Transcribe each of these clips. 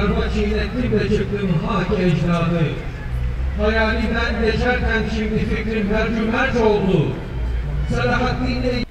arpa çiğnettim de çıktım hak ecdadı. Hayalimden geçerken şimdi fikrim tercümerç oldu. Selahaddin'le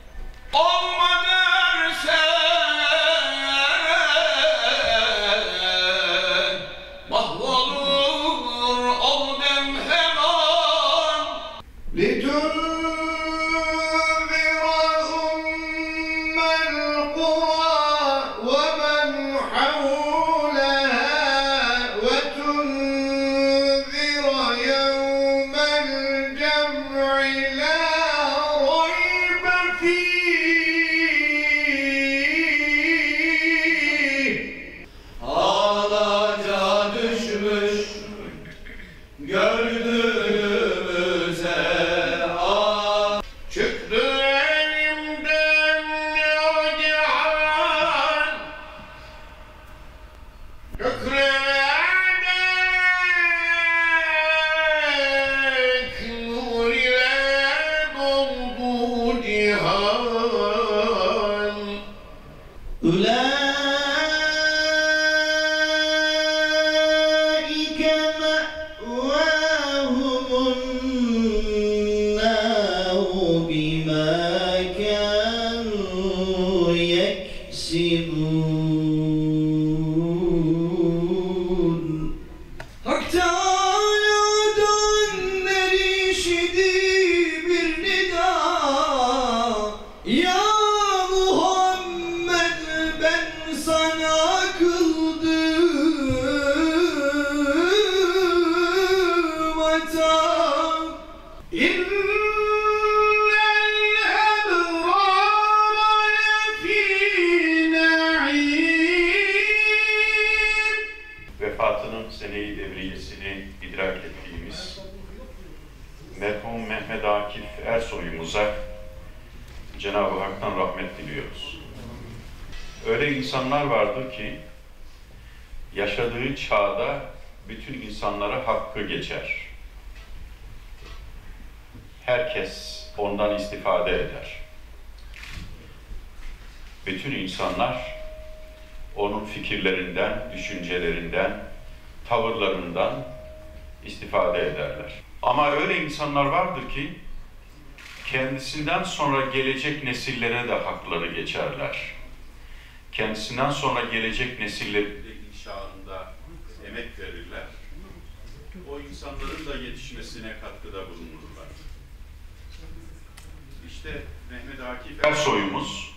See. Diliyoruz. Öyle insanlar vardır ki yaşadığı çağda bütün insanlara hakkı geçer. Herkes ondan istifade eder. Bütün insanlar onun fikirlerinden, düşüncelerinden, tavırlarından istifade ederler. Ama öyle insanlar vardır ki kendisinden sonra gelecek nesillere de hakları geçerler. Kendisinden sonra gelecek nesillerin de inşaında emek verirler. O insanların da yetişmesine katkıda bulunurlar. İşte Mehmet Akif Ersoy'umuz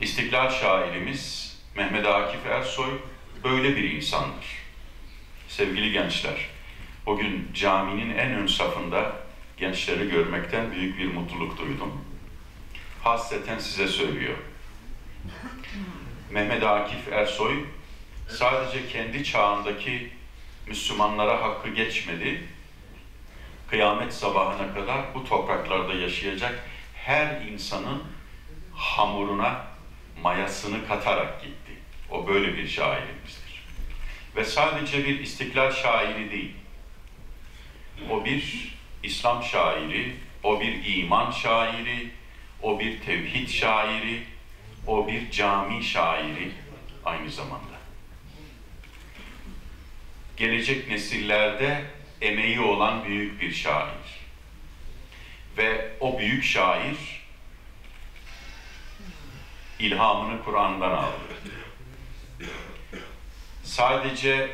İstiklal şairimiz Mehmet Akif Ersoy böyle bir insandır. Sevgili gençler, bugün caminin en ön safında gençleri görmekten büyük bir mutluluk duydum. Hasreten size söylüyor. Mehmet Akif Ersoy sadece kendi çağındaki Müslümanlara hakkı geçmedi, kıyamet sabahına kadar bu topraklarda yaşayacak her insanın hamuruna mayasını katarak gitti. O böyle bir şairimizdir. Ve sadece bir istiklal şairi değil. O bir İslam şairi, o bir iman şairi, o bir tevhid şairi, o bir cami şairi aynı zamanda. Gelecek nesillerde emeği olan büyük bir şair. Ve o büyük şair ilhamını Kur'an'dan aldı. Sadece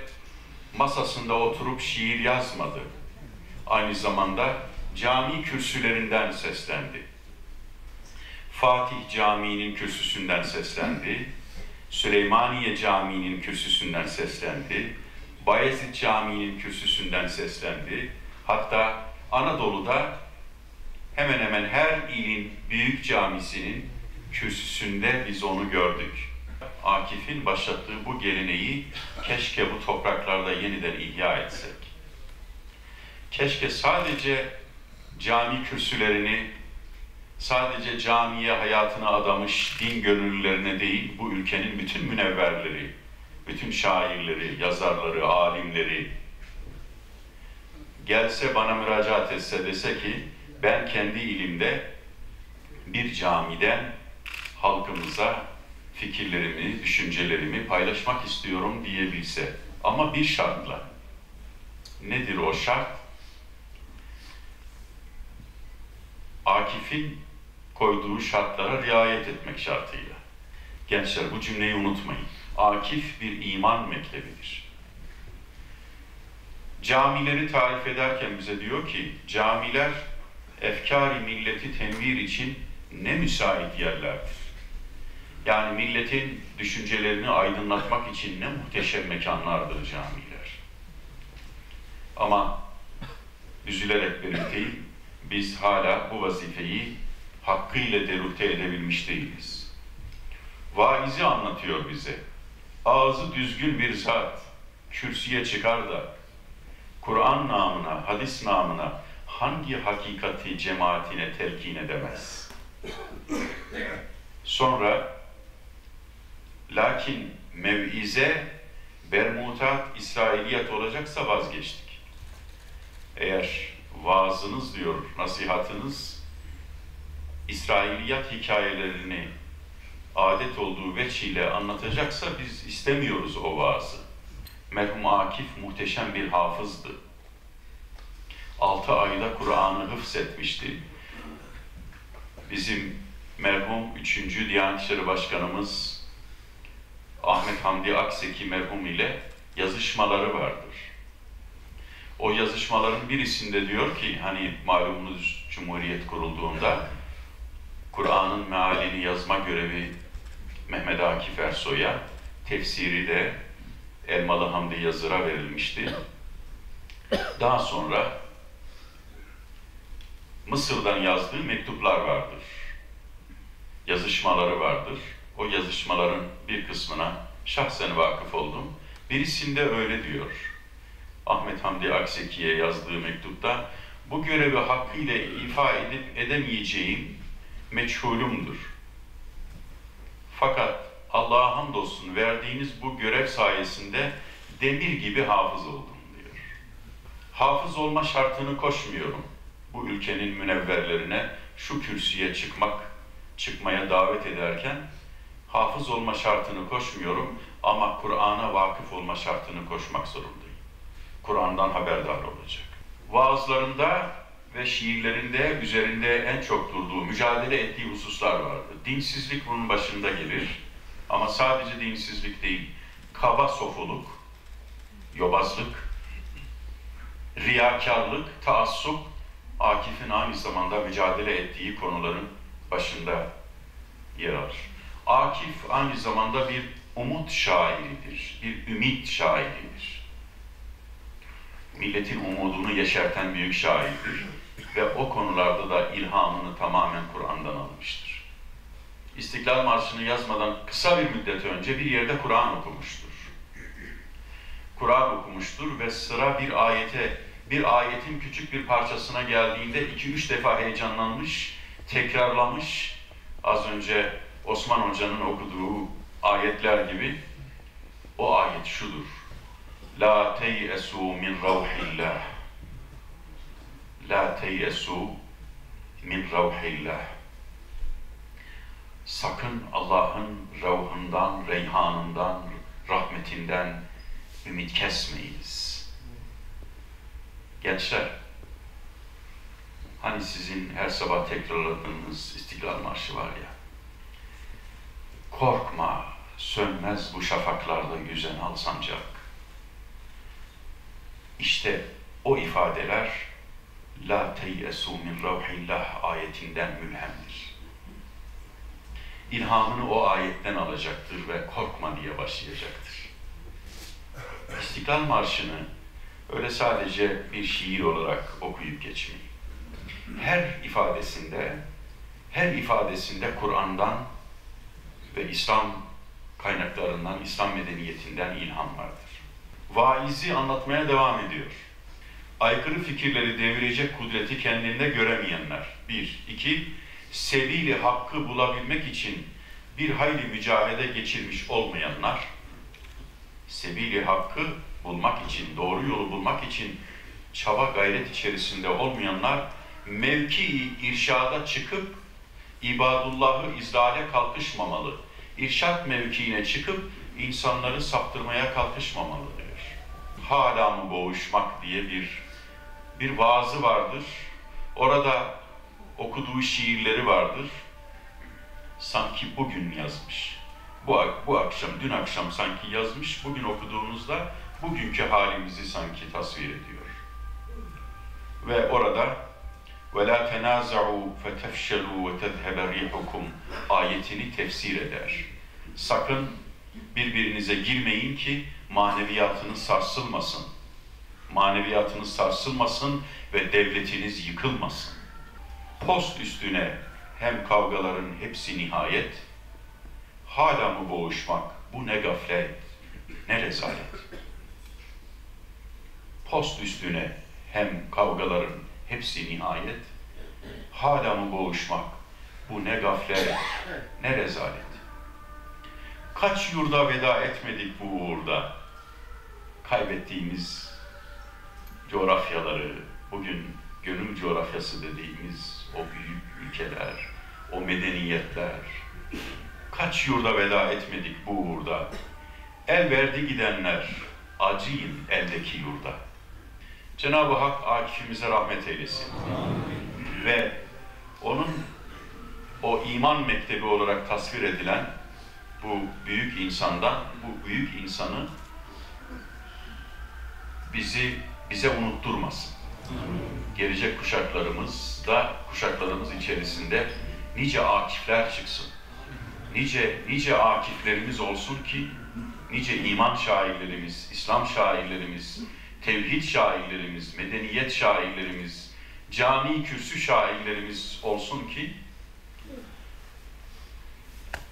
masasında oturup şiir yazmadı. Aynı zamanda cami kürsülerinden seslendi. Fatih Camii'nin kürsüsünden seslendi. Süleymaniye Camii'nin kürsüsünden seslendi. Bayezid Camii'nin kürsüsünden seslendi. Hatta Anadolu'da hemen hemen her ilin büyük camisinin kürsüsünde biz onu gördük. Akif'in başlattığı bu geleneği keşke bu topraklarda yeniden ihya etsek. Keşke sadece cami kürsülerini, sadece camiye hayatını adamış din gönüllülerine değil, bu ülkenin bütün münevverleri, bütün şairleri, yazarları, alimleri gelse bana müracaat etse dese ki ben kendi ilimde bir camiden halkımıza fikirlerimi, düşüncelerimi paylaşmak istiyorum diyebilse. Ama bir şartla. Nedir o şart? Akif'in koyduğu şartlara riayet etmek şartıyla. Gençler bu cümleyi unutmayın. Akif bir iman mektebidir. Camileri tarif ederken bize diyor ki, camiler efkari milleti tenvir için ne müsait yerlerdir. Yani milletin düşüncelerini aydınlatmak için ne muhteşem mekanlardır camiler. Ama üzülerek belirteyim, biz hala bu vazifeyi hakkıyla derute edebilmiş değiliz. Vaizi anlatıyor bize. Ağzı düzgün bir zat kürsüye çıkar da Kur'an namına, hadis namına hangi hakikati cemaatine telkin edemez? Sonra lakin mevize bermutat İsrailiyat olacaksa vazgeçtik. Eğer vaazınız diyor, nasihatınız İsrailiyat hikayelerini adet olduğu veçiyle anlatacaksa biz istemiyoruz o vaazı. Merhum Akif muhteşem bir hafızdı. Altı ayda Kur'an'ı hıfzetmişti. Bizim merhum 3. Diyanet İşleri Başkanımız Ahmet Hamdi Akseki merhum ile yazışmaları vardır. O yazışmaların birisinde diyor ki hani malumunuz Cumhuriyet kurulduğunda Kur'an'ın mealini yazma görevi Mehmet Akif Ersoy'a, tefsiri de Elmalı Hamdi Yazır'a verilmişti. Daha sonra Mısır'dan yazdığı mektuplar vardır. Yazışmaları vardır. O yazışmaların bir kısmına şahsen vakıf oldum. Birisinde öyle diyor. Ahmet Hamdi Akseki'ye yazdığı mektupta bu görevi hakkıyla ifa edip edemeyeceğim meçhulumdur. Fakat Allah'a hamdolsun verdiğiniz bu görev sayesinde demir gibi hafız oldum diyor. Hafız olma şartını koşmuyorum. Bu ülkenin münevverlerine şu kürsüye çıkmak, çıkmaya davet ederken hafız olma şartını koşmuyorum ama Kur'an'a vakıf olma şartını koşmak zorundayım. Kur'an'dan haberdar olacak. Vaazlarında ve şiirlerinde üzerinde en çok durduğu, mücadele ettiği hususlar vardı. Dinsizlik bunun başında gelir. Ama sadece dinsizlik değil, kaba sofuluk, yobazlık, riyakarlık, taassup, Akif'in aynı zamanda mücadele ettiği konuların başında yer alır. Akif aynı zamanda bir umut şairidir, bir ümit şairidir. Milletin umudunu yeşerten büyük şairdir ve o konularda da ilhamını tamamen Kur'an'dan almıştır. İstiklal Marşı'nı yazmadan kısa bir müddet önce bir yerde Kur'an okumuştur. Kur'an okumuştur ve sıra bir ayete, bir ayetin küçük bir parçasına geldiğinde iki üç defa heyecanlanmış, tekrarlamış. Az önce Osman Hoca'nın okuduğu ayetler gibi o ayet şudur. La teyesu min ravhillah. La teyesu min ravhillah. Sakın Allah'ın ravhından, reyhanından, rahmetinden ümit kesmeyiniz. Gençler, hani sizin her sabah tekrarladığınız İstiklal Marşı var ya, korkma, sönmez bu şafaklarda yüzen al sancak. İşte o ifadeler La teyyesu min ravhillah ayetinden mülhemdir. İlhamını o ayetten alacaktır ve korkma diye başlayacaktır. İstiklal Marşı'nı öyle sadece bir şiir olarak okuyup geçmeyin. Her ifadesinde, her ifadesinde Kur'an'dan ve İslam kaynaklarından, İslam medeniyetinden ilham vardır. Vaizi anlatmaya devam ediyor. Aykırı fikirleri devirecek kudreti kendinde göremeyenler. Bir. iki Sebili hakkı bulabilmek için bir hayli mücadele geçirmiş olmayanlar. Sebili hakkı bulmak için, doğru yolu bulmak için çaba gayret içerisinde olmayanlar mevki irşada çıkıp ibadullahı izlale kalkışmamalı, irşat mevkiine çıkıp insanları saptırmaya kalkışmamalı Hala mı boğuşmak diye bir bir vaazı vardır. Orada okuduğu şiirleri vardır. Sanki bugün yazmış. Bu, ak- bu akşam, dün akşam sanki yazmış. Bugün okuduğunuzda bugünkü halimizi sanki tasvir ediyor. Ve orada وَلَا تَنَازَعُوا فَتَفْشَلُوا وَتَذْهَبَ رِيحُكُمْ ayetini tefsir eder. Sakın birbirinize girmeyin ki maneviyatınız sarsılmasın. Maneviyatınız sarsılmasın ve devletiniz yıkılmasın. Post üstüne hem kavgaların hepsi nihayet, hala mı boğuşmak, bu ne gaflet, ne rezalet. Post üstüne hem kavgaların hepsi nihayet, hala mı boğuşmak, bu ne gaflet, ne rezalet. Kaç yurda veda etmedik bu uğurda. Kaybettiğimiz coğrafyaları, bugün gönül coğrafyası dediğimiz o büyük ülkeler, o medeniyetler, kaç yurda veda etmedik bu uğurda. El verdi gidenler, acıyın eldeki yurda. Cenab-ı Hak Akif'imize rahmet eylesin. Ve onun o iman mektebi olarak tasvir edilen bu büyük insandan, bu büyük insanı bizi bize unutturmasın. Gelecek kuşaklarımız da kuşaklarımız içerisinde nice akifler çıksın. Nice nice akiflerimiz olsun ki nice iman şairlerimiz, İslam şairlerimiz, tevhid şairlerimiz, medeniyet şairlerimiz, cami kürsü şairlerimiz olsun ki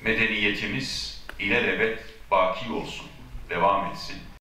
medeniyetimiz ilelebet baki olsun, devam etsin.